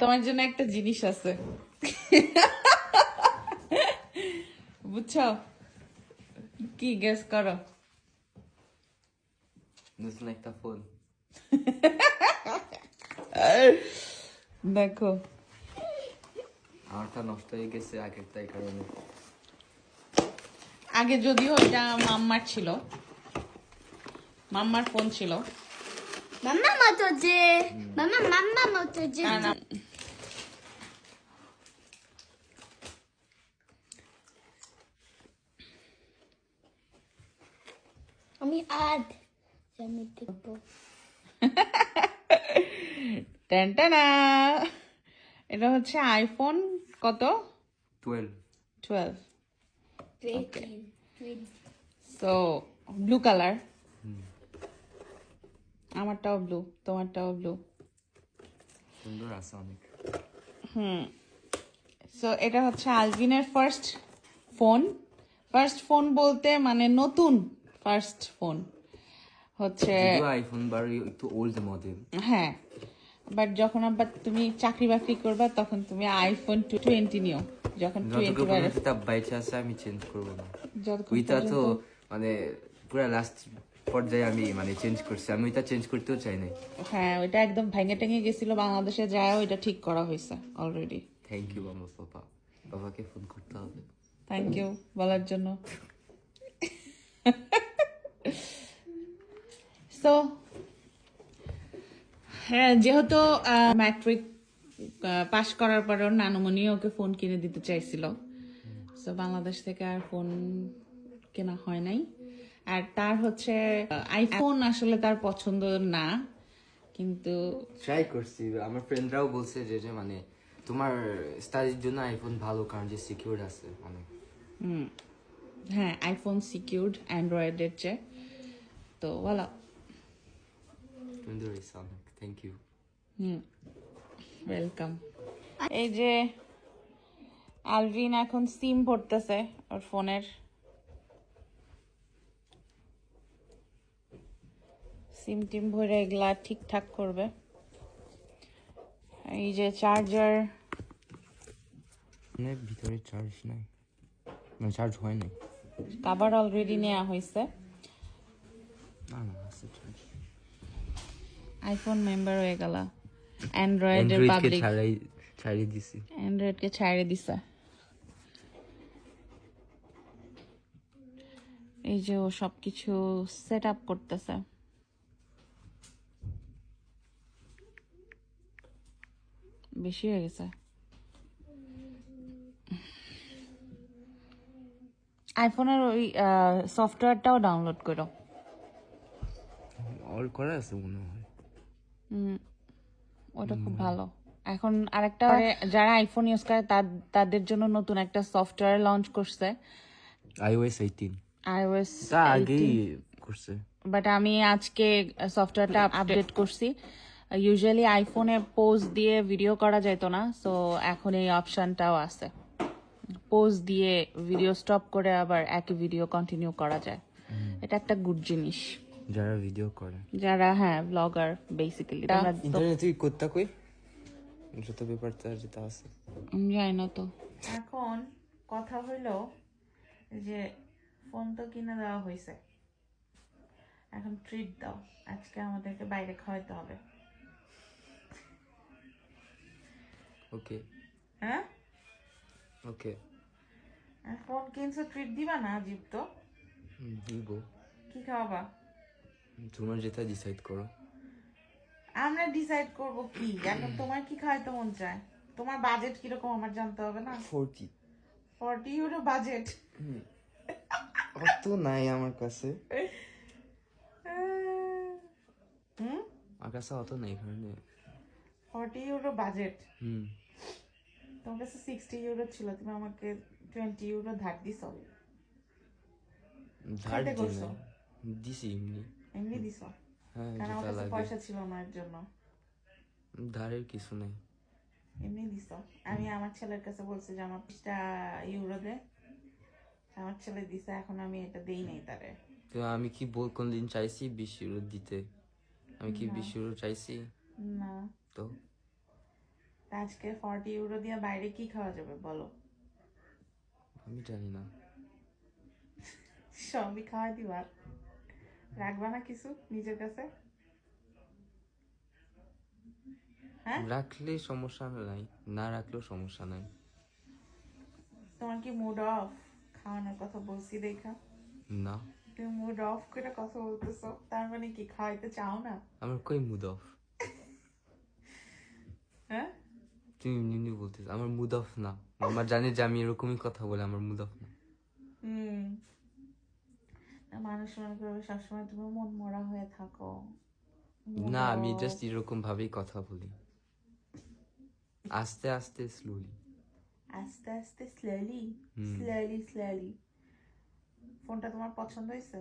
তোমার জন্য একটা জিনিস আছে। বুঝছ? কি গেস করো? একটা ফোন দেখো। আমারটা নষ্ট হয়ে গেছে আগের তাই কারণে। আগে যদিও এটা মাম্মার ছিল। মাম্মার ফোন ছিল। Mamma মতো যে মামা মাম্মা মতো যে কারণ আম- দেখব টেনটানা এটা হচ্ছে আইফোন কত? Twelve twelve so blue colour আমারটাও ব্লু তোমারটাও ব্লু সুন্দর আছে অনেক। হুম। সো এটা হচ্ছে আলভিনের ফার্স্ট ফোন ফার্স্ট ফোন বলতে মানে নতুন ফার্স্ট ফোন হচ্ছে আইফোন বার একটু ওল্ড মডেল হ্যাঁ বাট যখন আবার তুমি চাকরি বাকরি করবা তখন তুমি আইফোন টু টোয়েন্টি নিও। যখন টোয়েন্টি বারে বাইচে আছে আমি চেঞ্জ করব না। ওইটা তো মানে পুরো লাস্ট পর্যায়ে আমি মানে চেঞ্জ করছি। আমি ওইটা চেঞ্জ করতেও চাই নাই। হ্যাঁ ওইটা একদম ভেঙে টেঙে গেছিল বাংলাদেশে যায় ওইটা ঠিক করা হয়েছে অলরেডি থ্যাংক ইউ আমার পাপা বাবাকে ফোন করতে হবে। থ্যাংক ইউ বলার জন্য। সো হ্যাঁ যেহেতু ম্যাট্রিক পাশ করার পরে ওর নানুমণি ওকে ফোন কিনে দিতে চাইছিল। সো বাংলাদেশ থেকে আর ফোন কেনা হয় নাই। আর তার হচ্ছে আইফোন আসলে তার পছন্দ না। কিন্তু ট্রাই করছি। আমার ফ্রেন্ডরাও বলছে যে যে মানে তোমার স্টাডির জন্য আইফোন ভালো কারণ যে সিকিউর আছে অনেক হুম। হ্যাঁ আইফোন সিকিউরড অ্যান্ড্রয়েডের চেয়ে। তো বলো সুন্দর হয়েছে অনেক থ্যাংক ইউ হুম ওয়েলকাম এই যে আলভিন এখন সিম ভরতেছে ওর ফোনের। সিম টিম ভরে এগুলা ঠিকঠাক করবে। এই যে চার্জার মানে ভিতরে চার্জ নাই। মানে চার্জ হয় নাই। কাভার অলরেডি নেওয়া হয়েছে না না আছে আইফোন মেম্বার হয়ে গেল। অ্যান্ড্রয়েডের অ্যান্ড্রয়েডকে পাবলিক ছাড়িয়ে দিছি। অ্যান্ড্রয়েডকে ছাড়ে দিছে। এই যে ও সবকিছু সেট আপ করতেছে। বেশি হয়ে গেছে। আইফোনের ওই সফটওয়্যারটাও ডাউনলোড করো। অল করা আছে মনে হয়। ওটা খুব ভালো। এখন আরেকটা যারা আইফোন ইউজ করে তাদের জন্য নতুন একটা সফটওয়্যার লঞ্চ করছে। আইওএস এইটিন আইওএস তা করছে। বাট আমি আজকে সফটওয়্যারটা আপডেট করছি। ইউজুয়ালি আইফোনে পোজ দিয়ে ভিডিও করা যেত না সো এখন এই অপশনটাও আছে। পোজ দিয়ে ভিডিও স্টপ করে আবার একই ভিডিও কন্টিনিউ করা যায়। এটা একটা গুড জিনিস। যারা ভিডিও করে। যারা হ্যাঁ ব্লগার বেসিক্যালি ইন্টারনেটে করতে কই? যত ব্যাপারটা যেটা আছে। জানি না তো। এখন কথা হইল যে ফোন তো কিনে দেওয়া হয়েছে এখন ট্রিট দাও। আজকে আমাদেরকে বাইরে খাওয়াতে হবে। ওকে। হ্যাঁ? ওকে। ফোন কিনছো ট্রিট দিবা না জীব তো? দিব। কি খাওয়াবা? তোমার যেটা ডিসাইড করো। আমরা ডিসাইড করব কি? এখন তোমার কি খাওয়াইতে মন চায়? তোমার বাজেট কীরকম আমার জানতে হবে না? ফোরটি ফর্টি ইউরো বাজেট অত নাই আমার কাছে। হুম? আমার কাছে অত নাই কারণে ফর্টি ইউরো বাজেট হুম। তোমার কাছে সিক্সটি ইউরো ছিল তুমি আমাকে টোয়েন্টি ইউরো ধার দিছ। ধার। দিছি এমনি। এমনি দিছ? হ্যাঁ কারণ আমার কাছে পয়সা ছিল না এর জন্য। ধারের কিছু নেই। এমনি দিছ? আমি আমার ছেলের কাছে বলছি যে আমার বিশটা ইউরো দে। আমার ছেলে দিছে এখন আমি এটা দেই নাই তারে। তো আমি কি বল কোনদিন চাইছি? বিশ ইউরো দিতে। আমি কি বিশ ইউরো চাইছি? না। তো? আজকে ফর্টি ইউরো দিয়ে বাইরে কি খাওয়া যাবে বলো? আমি জানি না। সবই খাওয়া দিবা? রাখবা না কিছু নিজের কাছে? হ্যাঁ? রাখলে সমস্যা নাই না রাখলেও সমস্যা নাই। তোমার কি মুড অফ খাওয়ানোর কথা বলছি দেখা। না। তুমি মুড অফ করে কথা বলতেছো তার মানে কি খাওয়াইতে চাও না? আমার কই মুড অফ হ্যাঁ? তুমি এমনি বলতেছ আমার মুড অফ না। আমার জানে যে আমি এরকমই কথা বলে আমার মুড অফ না। হুম। না, মানুষ মনে করবে সবসময় তুমি মন মরা হয়ে থাকো। না আমি জাস্ট এরকম ভাবেই কথা বলি। আস্তে আস্তে স্লোলি আস্তে আস্তে স্লোলি। স্লোলি স্লোলি ফোনটা তোমার পছন্দ হয়েছে?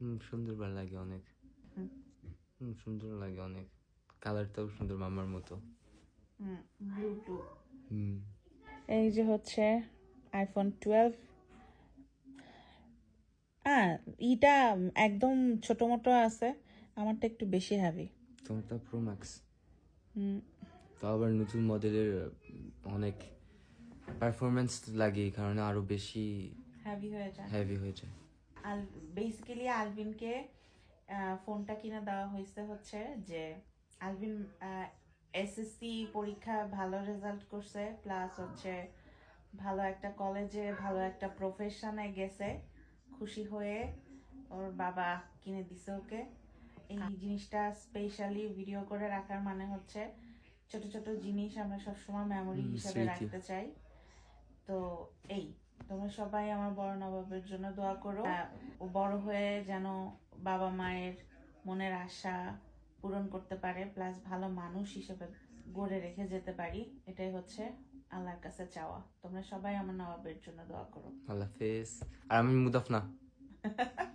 হুম সুন্দর ভালো লাগে অনেক। হুম। হুম সুন্দর লাগে অনেক। কালারটাও সুন্দর মামার মতো। হুম ব্লু ব্লু হুম। এই যে হচ্ছে আইফোন টুয়েলভ হ্যাঁ ইটা একদম ছোট মোটো আছে আমারটা একটু বেশি হ্যাভি তোমারটা প্রো ম্যাক্স হুম। তো আবার নতুন মডেলের অনেক পারফরমেন্স লাগে কারণে আরও বেশি হ্যাভি হয়ে যায়। হেভি হয়ে যায়। আল বেসিক্যালি আলভিনকে আহ, ফোনটা কিনে দেওয়া হয়েছে হচ্ছে যে আলভিন এসএসসি পরীক্ষা ভালো রেজাল্ট করছে প্লাস হচ্ছে ভালো একটা কলেজে ভালো একটা প্রফেশনে গেছে। খুশি হয়ে ওর বাবা কিনে দিছে ওকে। এই জিনিসটা স্পেশালি ভিডিও করে রাখার মানে হচ্ছে ছোট ছোট জিনিস আমরা সবসময় মেমোরি হিসাবে রাখতে চাই। তো এই তোমরা সবাই আমার বড় নবাবের জন্য দোয়া করো। ও বড় হয়ে যেন বাবা মায়ের মনের আশা পূরণ করতে পারে প্লাস ভালো মানুষ হিসেবে গড়ে রেখে যেতে পারি। এটাই হচ্ছে আল্লাহর কাছে চাওয়া। তোমরা সবাই আমার নবাবের জন্য দোয়া করো। আল্লাহ হাফেজ। আর আমি মুদাফনা।